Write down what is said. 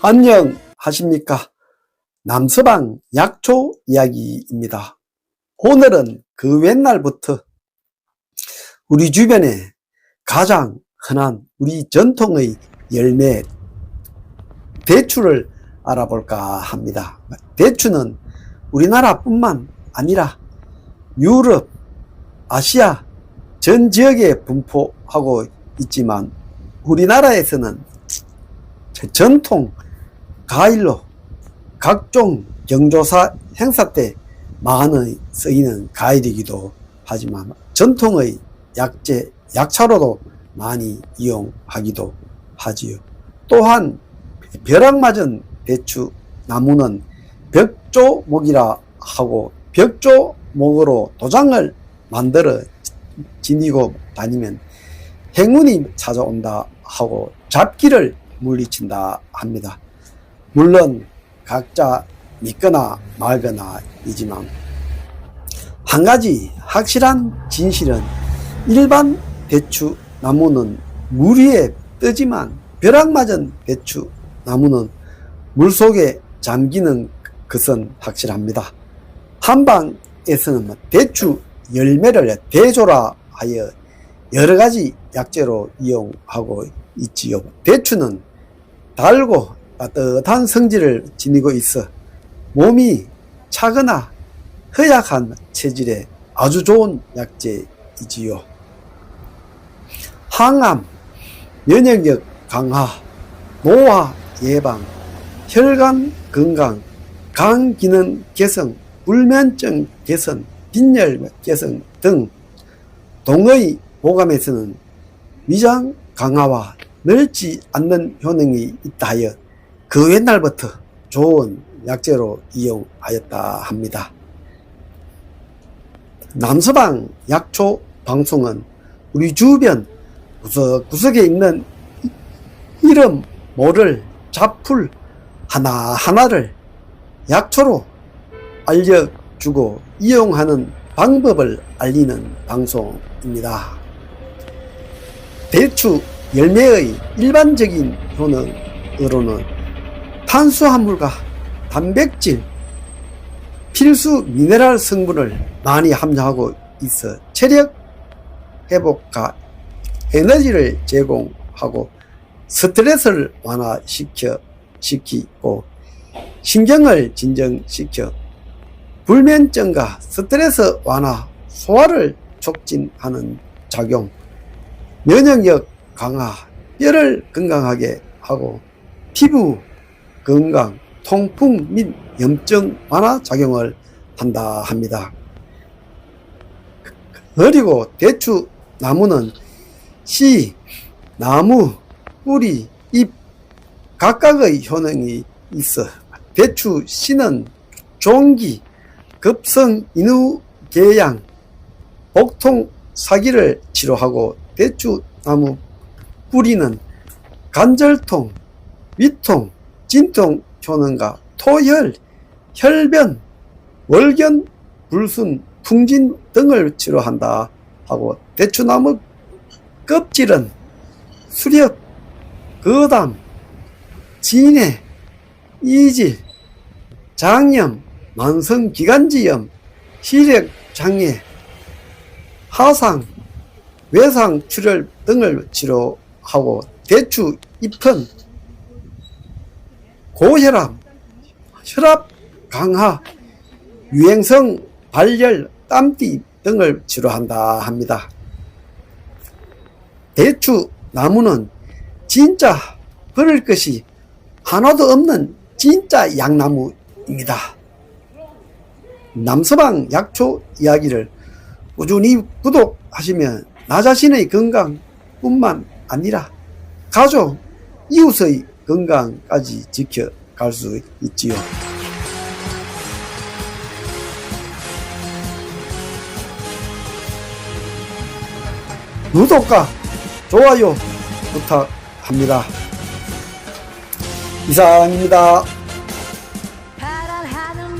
안녕하십니까. 남서방 약초 이야기입니다. 오늘은 그 옛날부터 우리 주변에 가장 흔한 우리 전통의 열매 대추를 알아볼까 합니다. 대추는 우리나라뿐만 아니라 유럽, 아시아 전 지역에 분포하고 있지만 우리나라에서는 전통 과일로 각종 경조사 행사 때 많이 쓰이는 과일이기도 하지만 전통의 약재, 약차로도 많이 이용하기도 하지요. 또한 벼락맞은 대추 나무는 벽조목이라 하고 벽조목으로 도장을 만들어 지니고 다니면 행운이 찾아온다 하고 잡기를 물리친다 합니다. 물론 각자 믿거나 말거나 이지만 한 가지 확실한 진실은 일반 대추 나무는 물 위에 뜨지만 벼락 맞은 대추 나무는 물 속에 잠기는 것은 확실합니다. 한방에서는 뭐 대추 열매를 대조라 하여 여러 가지 약재로 이용하고 있지요. 대추는 달고 따뜻한 성질을 지니고 있어 몸이 차거나 허약한 체질에 아주 좋은 약재이지요. 항암, 면역력 강화, 노화 예방, 혈관 건강, 간 기능 개선, 불면증 개선, 빈혈 개선 등 동의 보감에서는 위장 강화와 늙지 않는 효능이 있다 하여 그 옛날부터 좋은 약재로 이용하였다 합니다. 남서방 약초 방송은 우리 주변 구석구석에 있는 이름 모를 잡풀 하나하나를 약초로 알려주고 이용하는 방법을 알리는 방송입니다. 대추 열매의 일반적인 효능으로는 탄수화물과 단백질, 필수 미네랄 성분을 많이 함유하고 있어 체력 회복과 에너지를 제공하고 스트레스를 완화시켜 시키고 신경을 진정시켜 불면증과 스트레스 완화, 소화를 촉진하는 작용, 면역력 강화, 뼈를 건강하게 하고 피부 건강, 통풍 및 염증 완화 작용을 한다 합니다. 그리고 대추 나무는 씨, 나무, 뿌리, 잎 각각의 효능이 있어 대추 씨는 종기, 급성 인후 계양, 복통 사기를 치료하고 대추 나무 뿌리는 관절통, 위통, 진통 효능과 토혈, 혈변, 월견, 불순, 풍진 등을 치료한다 하고 대추나무 껍질은 수렵, 거담, 진해, 이질, 장염, 만성기관지염, 시력장애, 하상, 외상 출혈 등을 치료하고 대추 잎은 고혈압, 혈압 강화, 유행성 발열, 땀띠 등을 치료한다 합니다. 대추 나무는 진짜 버릴 것이 하나도 없는 진짜 양나무입니다. 남서방 약초 이야기를 꾸준히 구독하시면 나 자신의 건강뿐만 아니라 가족, 이웃의 건강까지 지켜갈 수 있지요. 구독과 좋아요 부탁합니다. 이상입니다.